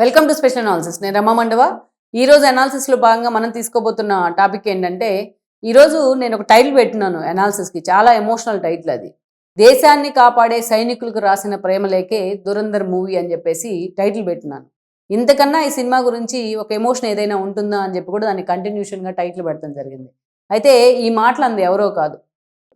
Welcome to special analysis. నేను రమ్మ మండవ. ఈ రోజు భాగంగా మనం తీసుకోబోతున్న టాపిక్ ఏంటంటే ఈరోజు నేను ఒక టైటిల్ పెట్టినాను అనాలిసిస్కి చాలా ఎమోషనల్ టైటిల్ అది. దేశాన్ని కాపాడే సైనికులకు రాసిన ప్రేమలేకే దురంధర్ మూవీ అని చెప్పేసి టైటిల్ పెట్టినాను. ఇంతకన్నా ఈ సినిమా గురించి ఒక ఎమోషన్ ఏదైనా ఉంటుందా అని చెప్పి కూడా దాన్ని కంటిన్యూషన్గా టైటిల్ పెట్టడం జరిగింది. అయితే ఈ మాటలు అంది ఎవరో కాదు.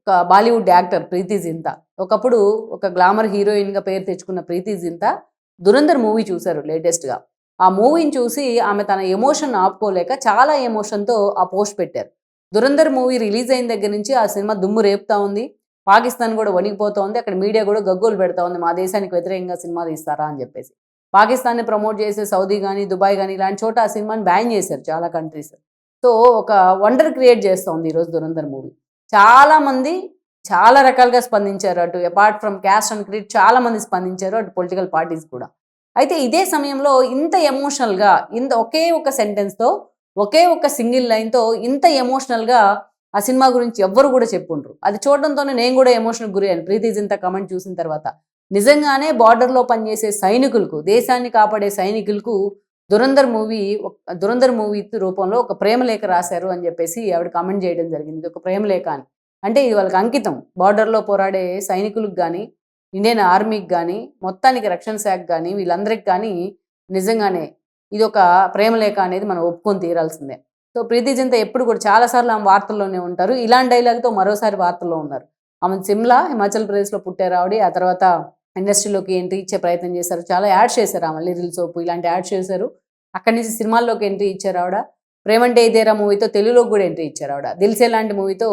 ఒక బాలీవుడ్ యాక్టర్ ప్రీతి జింతా. ఒకప్పుడు ఒక గ్లామర్ హీరోయిన్గా పేరు తెచ్చుకున్న ప్రీతి జింతా దురంధర్ మూవీ చూశారు లేటెస్ట్గా. ఆ మూవీని చూసి ఆమె తన ఎమోషన్ ఆపుకోలేక చాలా ఎమోషన్తో ఆ పోస్ట్ పెట్టారు. దురంధర్ మూవీ రిలీజ్ అయిన దగ్గర నుంచి ఆ సినిమా దుమ్ము రేపుతా ఉంది. పాకిస్తాన్ కూడా వణిగిపోతా ఉంది. అక్కడ మీడియా కూడా గగ్గోలు పెడతా ఉంది. మా దేశానికి వ్యతిరేకంగా సినిమా తీస్తారా అని చెప్పేసి. పాకిస్తాన్ని ప్రమోట్ చేసే సౌదీ కానీ దుబాయ్ కానీ ఇలాంటి చోట ఆ సినిమాని బ్యాన్ చేశారు చాలా కంట్రీస్. సో ఒక వండర్ క్రియేట్ చేస్తోంది ఈరోజు దురంధర్ మూవీ. చాలామంది చాలా రకాలుగా స్పందించారు అటు apart from caste and creed చాలా మంది స్పందించారు అటు పొలిటికల్ పార్టీస్ కూడా. అయితే ఇదే సమయంలో ఇంత ఎమోషనల్గా ఇంత ఒకే ఒక సెంటెన్స్తో ఒకే ఒక సింగిల్ లైన్తో ఇంత ఎమోషనల్గా ఆ సినిమా గురించి ఎవ్వరు కూడా చెప్పుండ్రు. అది చూడడంతోనే నేను కూడా ఎమోషనల్ గురయ్యాను ప్రీతి ఇంత కమెంట్ చూసిన తర్వాత. నిజంగానే బార్డర్లో పనిచేసే సైనికులకు దేశాన్ని కాపాడే సైనికులకు దురంధర్ మూవీ దురంధర్ మూవీ రూపంలో ఒక ప్రేమలేఖ రాశారు అని చెప్పేసి ఆవిడ కామెంట్ చేయడం జరిగింది. ఒక ప్రేమలేఖ అని. అంటే ఇది వాళ్ళకి అంకితం. బార్డర్లో పోరాడే సైనికులకు కానీ ఇండియన్ ఆర్మీకి కానీ మొత్తానికి రక్షణ శాఖ కానీ వీళ్ళందరికి కానీ నిజంగానే ఇది ఒక ప్రేమలేఖ అనేది మనం ఒప్పుకొని తీరాల్సిందే. సో ప్రీతి జింత ఎప్పుడు కూడా చాలాసార్లు ఆమె వార్తల్లోనే ఉంటారు. ఇలాంటి డైలాగ్తో మరోసారి వార్తల్లో ఉన్నారు. ఆమె సిమ్లా హిమాచల్ ప్రదేశ్లో పుట్టారు ఆవిడ ఆ తర్వాత ఇండస్ట్రీలోకి ఎంట్రీ ఇచ్చే ప్రయత్నం చేశారు. చాలా యాడ్స్ చేశారు ఆమె. లిరిల్ సోపు ఇలాంటి యాడ్స్ చేశారు. అక్కడి నుంచి సినిమాల్లోకి ఎంట్రీ ఇచ్చారు ఆవిడ. ప్రేమంటే ఇదేరా మూవీతో తెలుగులోకి కూడా ఎంట్రీ ఇచ్చారు ఆవిడ. దిల్సే లాంటి మూవీతో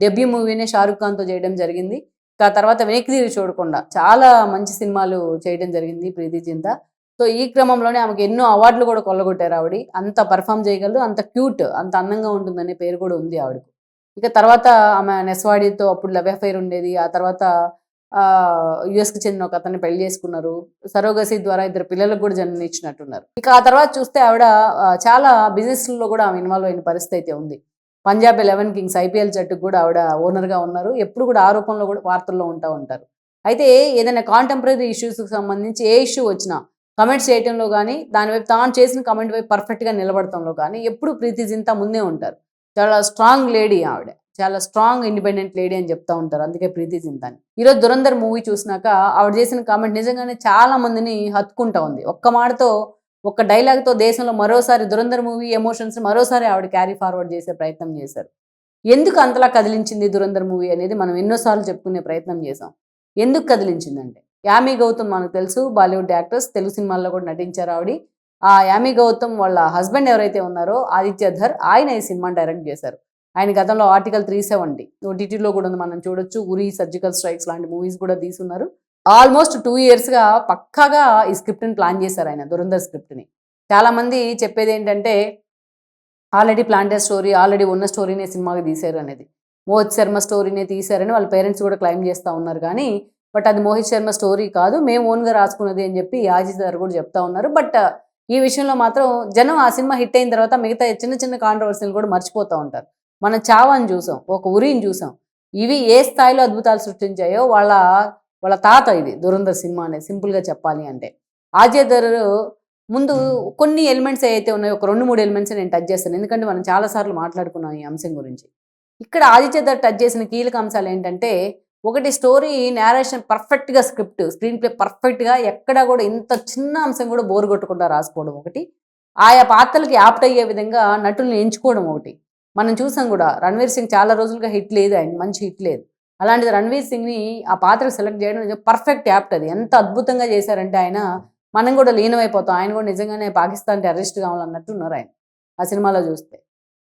డెబ్యూ మూవీనే షారుఖ్ ఖాన్తో చేయడం జరిగింది. ఆ తర్వాత వెనక్కి తిరిగి చూడకుండా చాలా మంచి సినిమాలు చేయడం జరిగింది ప్రీతి చింత సో ఈ క్రమంలోనే ఆమెకు ఎన్నో అవార్డులు కూడా కొల్లగొట్టారు ఆవిడ. అంత పర్ఫామ్ చేయగలరు అంత క్యూట్ అంత అందంగా ఉంటుందనే పేరు కూడా ఉంది ఆవిడకు. ఇక తర్వాత ఆమె నెస్వాడితో అప్పుడు లవ్ అఫైర్ ఉండేది. ఆ తర్వాత యుఎస్కి చెందిన ఒక అతన్ని పెళ్ళి చేసుకున్నారు. సరోగసి ద్వారా ఇద్దరు పిల్లలకు కూడా జన్మనిచ్చినట్టున్నారు. ఇక ఆ తర్వాత చూస్తే ఆవిడ చాలా బిజినెస్లో కూడా ఆమె ఇన్వాల్వ్ అయిన పరిస్థితి అయితే ఉంది. పంజాబ్ ఎలెవెన్ కింగ్స్ ఐపీఎల్ జట్టుకు కూడా ఆవిడ ఓనర్గా ఉన్నారు. ఎప్పుడు కూడా ఆ రూపంలో కూడా వార్తల్లో ఉంటూ ఉంటారు. అయితే ఏదైనా కాంటెంపరీ ఇష్యూస్కి సంబంధించి ఏ ఇష్యూ వచ్చినా కమెంట్స్ చేయటంలో కానీ దాని వైపు తాను చేసిన కమెంట్ వైపు పర్ఫెక్ట్గా నిలబడటంలో కానీ ఎప్పుడు ప్రీతి జింతా ముందే ఉంటారు. చాలా స్ట్రాంగ్ లేడీ ఆవిడ. చాలా స్ట్రాంగ్ ఇండిపెండెంట్ లేడీ అని చెప్తా ఉంటారు. అందుకే ప్రీతి జింతాని. ఈరోజు దురంధర్ మూవీ చూసినాక ఆవిడ చేసిన కామెంట్ నిజంగానే చాలా మందిని హత్తుకుంటా ఉంది. ఒక్క మాటతో ఒక్క డైలాగ్తో దేశంలో మరోసారి దురంధర్ మూవీ ఎమోషన్స్ మరోసారి ఆవిడ క్యారీ ఫార్వర్డ్ చేసే ప్రయత్నం చేశారు. ఎందుకు అంతలా కదిలించింది దురంధర్ మూవీ అనేది మనం ఎన్నోసార్లు చెప్పుకునే ప్రయత్నం చేసాం ఎందుకు కదిలించిందంటే యామి గౌతమ్ మనకు తెలుసు బాలీవుడ్ యాక్టర్స్ తెలుగు సినిమాల్లో కూడా నటించారు ఆవిడ. ఆ యామి గౌతమ్ వాళ్ళ హస్బెండ్ ఎవరైతే ఉన్నారో ఆదిత్య ధర్ ఆయన ఈ సినిమాని డైరెక్ట్ చేశారు. ఆయన గతంలో ఆర్టికల్ త్రీ సెవెంటీ ఓటీటీలో కూడా ఉంది మనం చూడొచ్చు. ఉరి సర్జికల్ స్ట్రైక్స్ లాంటి మూవీస్ కూడా తీసున్నారు ఆల్మోస్ట్ టూ ఇయర్స్గా పక్కాగా ఈ స్క్రిప్ట్ని ప్లాన్ చేశారు ఆయన దురంధర్ స్క్రిప్ట్ని. చాలామంది చెప్పేది ఏంటంటే ఆల్రెడీ ప్లాంటెడ్ స్టోరీ ఆల్రెడీ ఉన్న స్టోరీనే సినిమాకి తీశారు అనేది. మోహిత్ శర్మ స్టోరీనే తీశారని వాళ్ళ పేరెంట్స్ కూడా క్లైమ్ చేస్తూ ఉన్నారు కానీ బట్ అది మోహిత్ శర్మ స్టోరీ కాదు మేము ఓన్గా రాసుకున్నది అని చెప్పి యాజిత్ గారు కూడా చెప్తా ఉన్నారు. బట్ ఈ విషయంలో మాత్రం జనం ఆ సినిమా హిట్ అయిన తర్వాత మిగతా చిన్న చిన్న కాంట్రవర్సీలు కూడా మర్చిపోతూ ఉంటారు. మనం చావాని చూసాం ఒక ఉరిని చూసాం. ఇవి ఏ స్థాయిలో అద్భుతాలు సృష్టించాయో వాళ్ళ వాళ్ళ తాత ఇది దురంధర్ సినిమా అనేది సింపుల్గా చెప్పాలి అంటే. ఆజేదర్ ముందు కొన్ని ఎలిమెంట్స్ ఏవైతే ఉన్నాయో ఒక రెండు మూడు ఎలిమెంట్స్ నేను టచ్ చేస్తాను. ఎందుకంటే మనం చాలాసార్లు మాట్లాడుకున్నాం ఈ అంశం గురించి. ఇక్కడ ఆదిత్య ధర్ టచ్ చేసిన కీలక అంశాలు ఏంటంటే ఒకటి స్టోరీ నేరేషన్ పర్ఫెక్ట్గా స్క్రిప్ట్ స్క్రీన్ ప్లే పర్ఫెక్ట్గా ఎక్కడా కూడా ఇంత చిన్న అంశం కూడా బోర్ కొట్టకుండా రాసుకోవడం ఒకటి. ఆయా పాత్రలకి యాప్ట్ అయ్యే విధంగా నటుల్ని ఎంచుకోవడం ఒకటి. మనం చూసాం కూడా రణ్వీర్ సింగ్ చాలా రోజులుగా హిట్ లేదు ఆయన మంచి హిట్ లేదు. అలాంటిది రణ్వీర్ సింగ్ని ఆ పాత్రకు సెలెక్ట్ చేయడం పర్ఫెక్ట్ యాప్ట్ అది. ఎంత అద్భుతంగా చేశారంటే ఆయన మనం కూడా లీనమైపోతాం ఆయన కూడా నిజంగానే పాకిస్తాన్ టెర్రరిస్ట్ కావాలన్నట్టు ఉన్నారు ఆయన ఆ సినిమాలో చూస్తే.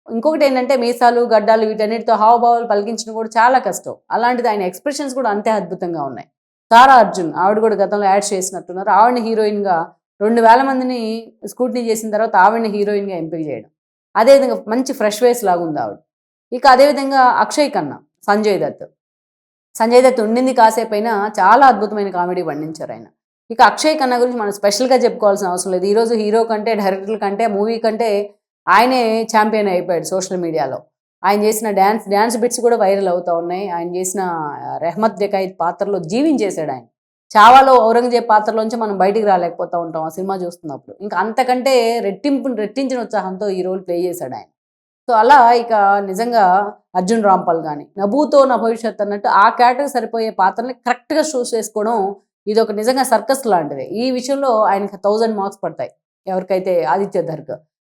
ఇంకొకటి ఏంటంటే మీసాలు గడ్డాలు వీటన్నిటితో హావభావాలు పలికించడం కూడా చాలా కష్టం. అలాంటిది ఆయన ఎక్స్ప్రెషన్స్ కూడా అంతే అద్భుతంగా ఉన్నాయి. తారా అర్జున్ ఆవిడ కూడా గతంలో యాడ్ చేసినట్టున్నారు. ఆవిడని హీరోయిన్గా రెండు వేల మందిని స్కూటినీ చేసిన తర్వాత ఆవిడని హీరోయిన్గా ఎంపిక చేయడం. అదేవిధంగా మంచి ఫ్రెష్ వేస్ లాగా ఉంది ఆవిడ. ఇక అదేవిధంగా అక్షయ్ ఖన్నా సంజయ్ దత్. సంజయ్ దత్ ఉండింది కాసేపైనా చాలా అద్భుతమైన కామెడీ పండించారు ఆయన. ఇక అక్షయ్ ఖన్నా గురించి మనం స్పెషల్గా చెప్పుకోవాల్సిన అవసరం లేదు. ఈరోజు హీరో కంటే డైరెక్టర్ కంటే మూవీ కంటే ఆయనే ఛాంపియన్ అయిపోయాడు సోషల్ మీడియాలో. ఆయన చేసిన డ్యాన్స్ డ్యాన్స్ బిట్స్ కూడా వైరల్ అవుతూ ఉన్నాయి. ఆయన చేసిన రెహమత్ జకాయిద్ పాత్రలో జీవించేశాడు ఆయన. చావాలో ఔరంగజేబ్ పాత్రలోంచి మనం బయటికి రాలేకపోతూ ఉంటాం ఆ సినిమా చూస్తున్నప్పుడు. ఇంకా అంతకంటే రెట్టింపు రెట్టించిన ఉత్సాహంతో ఈ రోల్ ప్లే చేశాడు ఆయన. సో అలా ఇక నిజంగా అర్జున్ రాంపాల్ కానీ నభూతో నా భవిష్యత్ అన్నట్టు ఆ క్యారెక్టర్ సరిపోయే పాత్రని కరెక్ట్గా చూస్ చేసుకోవడం ఇది ఒక నిజంగా సర్కస్ లాంటిది. ఈ విషయంలో ఆయనకి థౌజండ్ మార్క్స్ పడతాయి ఎవరికైతే ఆదిత్య ధర్గ్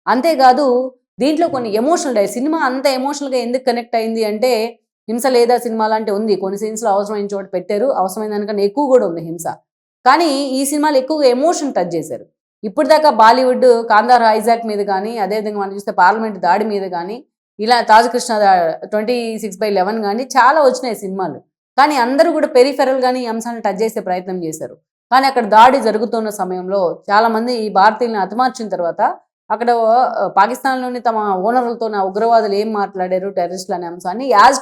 అంతేకాదు దీంట్లో కొన్ని ఎమోషనల్ డై సినిమా అంత ఎమోషనల్గా ఎందుకు కనెక్ట్ అయింది అంటే హింస లేదా సినిమా లాంటి ఉంది. కొన్ని సీన్స్లో అవసరమైన చోట పెట్టారు అవసరమైన దానికన్నా ఎక్కువ కూడా ఉంది హింస. కానీ ఈ సినిమాలో ఎక్కువగా ఎమోషన్ టచ్ చేశారు. ఇప్పుడు దాకా బాలీవుడ్ కాందార్ హైజాక్ మీద కానీ అదేవిధంగా మనం చూస్తే పార్లమెంట్ దాడి మీద కానీ ఇలా Taj Krishna twenty six by eleven కానీ చాలా వచ్చినాయి సినిమాలు. కానీ అందరూ కూడా పెరిఫెరల్ కానీ ఈ అంశాలను టచ్ చేసే ప్రయత్నం చేశారు. కానీ అక్కడ దాడి జరుగుతున్న సమయంలో చాలా మంది ఈ భారతీయులను అతమార్చిన తర్వాత అక్కడ పాకిస్తాన్లోని తమ ఓనర్లతో నా ఉగ్రవాదులు ఏం మాట్లాడారు టెర్రరిస్టులు అనే అంశాన్ని యాజ్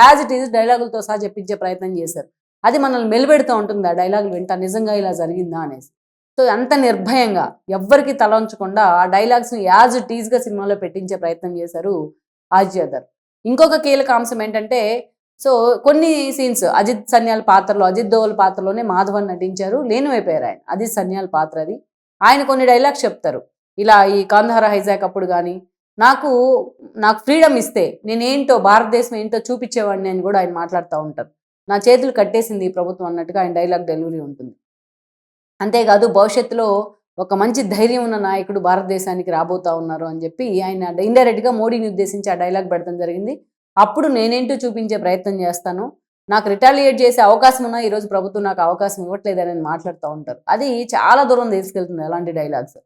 యాజ్ ఇట్ ఈజ్ డైలాగులతో సహా చెప్పించే ప్రయత్నం చేశారు. అది మనల్ని మెలిపెడుతూ ఉంటుంది ఆ డైలాగులు వింటా నిజంగా ఇలా జరిగిందా అనేసి. సో అంత నిర్భయంగా ఎవ్వరికి తల ఉంచకుండా ఆ డైలాగ్స్ని యాజ్ ఇట్ ఈజ్గా సినిమాలో పెట్టించే ప్రయత్నం చేశారు ఆజ్యదర్ ఇంకొక కీలక అంశం ఏంటంటే సో కొన్ని సీన్స్ అజిత్ సన్యాల్ పాత్రలో అజిత్ దోవల్ పాత్రలోనే మాధవన్ నటించారు లేనివైపోయారు ఆయన. అజిత్ సన్యాల పాత్ర అది. ఆయన కొన్ని డైలాగ్స్ చెప్తారు. ఇలా ఈ కాంధార హైజాక్ అప్పుడు కానీ నాకు నాకు ఫ్రీడమ్ ఇస్తే నేనేంటో భారతదేశం ఏంటో చూపించేవాడిని అని కూడా ఆయన మాట్లాడుతూ ఉంటారు. నా చేతులు కట్టేసింది ఈ ప్రభుత్వం అన్నట్టుగా ఆయన డైలాగ్ డెలివరీ ఉంటుంది. అంతేకాదు భవిష్యత్తులో ఒక మంచి ధైర్యం ఉన్న నాయకుడు భారతదేశానికి రాబోతా ఉన్నారు అని చెప్పి ఆయన ఇండైరెక్ట్గా మోడీని ఉద్దేశించి ఆ డైలాగ్ పెడతాం జరిగింది. అప్పుడు నేనేంటో చూపించే ప్రయత్నం చేస్తాను. నాకు రిటాలియేట్ చేసే అవకాశం ఉన్నా ఈరోజు ప్రభుత్వం నాకు అవకాశం ఇవ్వట్లేదని ఆయన మాట్లాడుతూ ఉంటారు. అది చాలా దూరం తీసుకెళ్తుంది అలాంటి డైలాగ్స్.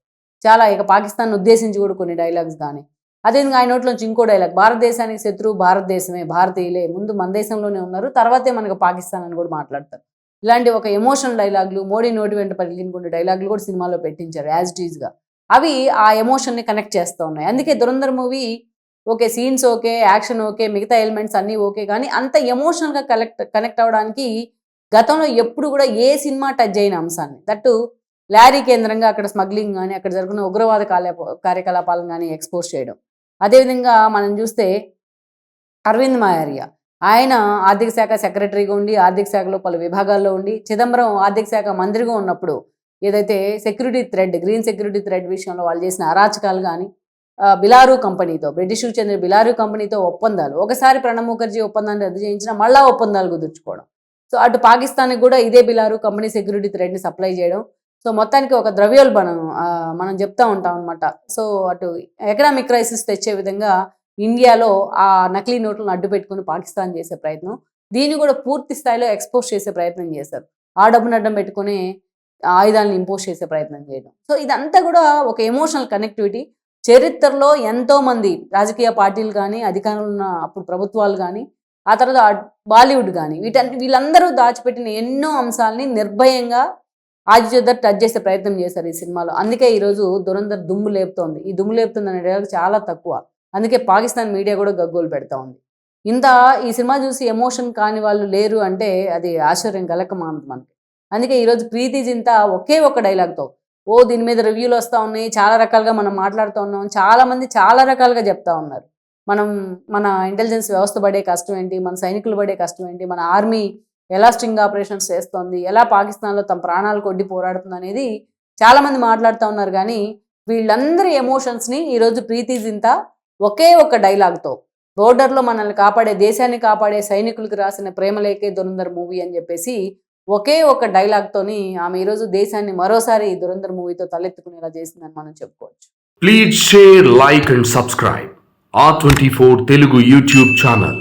చాలా ఇక పాకిస్తాన్ ఉద్దేశించి కూడా కొన్ని డైలాగ్స్ కానీ అదే ఆయన నోట్లోంచి ఇంకో డైలాగ్ భారతదేశానికి శత్రువు భారతదేశమే భారతీయులే ముందు మన దేశంలోనే ఉన్నారు తర్వాతే మనకు పాకిస్తాన్ అని కూడా మాట్లాడతారు. ఇలాంటి ఒక ఎమోషనల్ డైలాగులు మోడీ నోటి వెంట పలికిన డైలాగులు కూడా సినిమాలో పెట్టించారు యాజ్ ఇట్ ఈజ్గా అవి ఆ ఎమోషన్ని కనెక్ట్ చేస్తూ ఉన్నాయి. అందుకే Dhurandhar movie okay scenes okay action okay మిగతా ఎలిమెంట్స్ అన్నీ ఓకే కానీ అంత ఎమోషనల్గా కలెక్ట్ కనెక్ట్ అవ్వడానికి గతంలో ఎప్పుడు కూడా ఏ సినిమా టచ్ అయిన అంశాన్ని. దట్టు లారీ కేంద్రంగా అక్కడ స్మగ్లింగ్ కానీ అక్కడ జరుగుతున్న ఉగ్రవాద కార్య- కార్యకలాపాలను కానీ ఎక్స్పోజ్ చేయడం. అదేవిధంగా మనం చూస్తే అరవింద్ మాయారియా ఆయన ఆర్థిక శాఖ సెక్రటరీగా ఉండి ఆర్థిక శాఖలో పలు విభాగాల్లో ఉండి చిదంబరం ఆర్థిక శాఖ మంత్రిగా ఉన్నప్పుడు ఏదైతే security thread green security thread విషయంలో వాళ్ళు చేసిన అరాచకాలు కానీ బిలారు కంపెనీతో బ్రిటిష్కు చెందిన బిలారు కంపెనీతో ఒప్పందాలు ఒకసారి ప్రణబ్ ముఖర్జీ ఒప్పందాన్ని రద్దు చేయించిన మళ్ళా ఒప్పందాలు కుదుర్చుకోవడం. సో అటు పాకిస్తాన్కి కూడా ఇదే బిలారు కంపెనీ సెక్యూరిటీ థ్రెడ్ని సప్లై చేయడం. సో మొత్తానికి ఒక ద్రవ్యోల్బణం మనం చెప్తా ఉంటాం అనమాట సో అటు ఎకనామిక్ క్రైసిస్ తెచ్చే విధంగా ఇండియాలో ఆ నకిలీ నోట్లను అడ్డు పెట్టుకుని పాకిస్తాన్ చేసే ప్రయత్నం దీన్ని కూడా పూర్తి స్థాయిలో ఎక్స్పోజ్ చేసే ప్రయత్నం చేశారు. ఆ డబ్బును అడ్డం పెట్టుకుని ఆయుధాలను ఇంపోజ్ చేసే ప్రయత్నం చేయడం. సో ఇదంతా కూడా ఒక ఎమోషనల్ కనెక్టివిటీ చరిత్రలో ఎంతో మంది రాజకీయ పార్టీలు కానీ అధికారంలో ఉన్న అప్పుడు ప్రభుత్వాలు కానీ ఆ తర్వాత బాలీవుడ్ కానీ వీటన్ని వీళ్ళందరూ దాచిపెట్టిన ఎన్నో అంశాలని నిర్భయంగా ఆదిత్యోదర్ టచ్ చేసే ప్రయత్నం చేశారు ఈ సినిమాలో. అందుకే ఈరోజు దురంధర్ దుమ్ము లేపుతోంది. ఈ దుమ్ము లేపుతుంది అనే చాలా తక్కువ. అందుకే పాకిస్తాన్ మీడియా కూడా గగ్గోలు పెడతా ఉంది. ఇంత ఈ సినిమా చూసి ఎమోషన్ కాని వాళ్ళు లేరు అంటే అది ఆశ్చర్యం కలక మానదు మనకి. అందుకే ఈరోజు ప్రీతి జింత ఒకే ఒక డైలాగ్తో ఓ దీని మీద రివ్యూలు వస్తూ ఉన్నాయి చాలా రకాలుగా మనం మాట్లాడుతూ ఉన్నాం చాలా మంది చాలా రకాలుగా చెప్తా ఉన్నారు. మనం మన ఇంటెలిజెన్స్ వ్యవస్థ పడే కష్టం ఏంటి? మన సైనికులు పడే కష్టం ఏంటి? మన ఆర్మీ ఎలా స్ట్రింగ్ ఆపరేషన్స్ చేస్తోంది? ఎలా పాకిస్తాన్లో తమ ప్రాణాలు కొడ్డి పోరాడుతుంది? అనేది చాలామంది మాట్లాడుతూ ఉన్నారు. కానీ వీళ్ళందరి ఎమోషన్స్ని ఈరోజు ప్రీతి జింతా ఒకే ఒక డైలాగ్తో బోర్డర్లో మనల్ని కాపాడే దేశాన్ని కాపాడే సైనికులకు రాసిన ప్రేమలేకే దురంధర్ మూవీ అని చెప్పేసి ఒకే ఒక డైలాగ్తోని ఆమె ఈరోజు దేశాన్ని మరోసారి ఈ దురంధర్ మూవీతో తలెత్తుకునేలా చేసిందని మనం చెప్పుకోవచ్చు. Please share like and subscribe ఆ twenty four Telugu YouTube channel